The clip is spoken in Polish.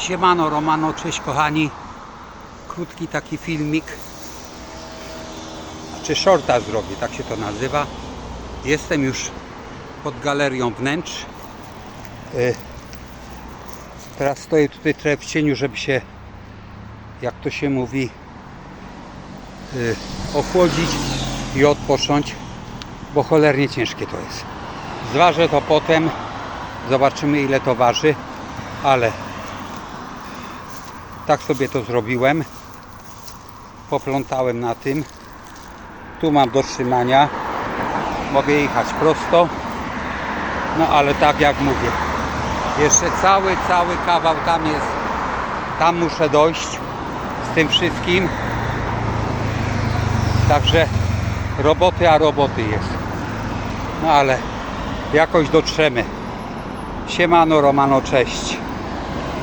Siemano, Romano, cześć kochani. Krótki taki filmik. Czy shorta zrobię, tak się to nazywa. Jestem już pod galerią wnętrz. Y, Teraz stoję tutaj trochę w cieniu, żeby się, jak to się mówi, y, ochłodzić i odpocząć, bo cholernie ciężkie to jest. Zważę to potem, zobaczymy ile to waży, ale tak sobie to zrobiłem. Poplątałem na tym. Tu mam do trzymania. Mogę jechać prosto. No ale tak jak mówię, jeszcze cały, cały kawał tam jest. Tam muszę dojść z tym wszystkim. Także roboty, a roboty jest. No ale jakoś dotrzemy. Siemano, Romano, cześć.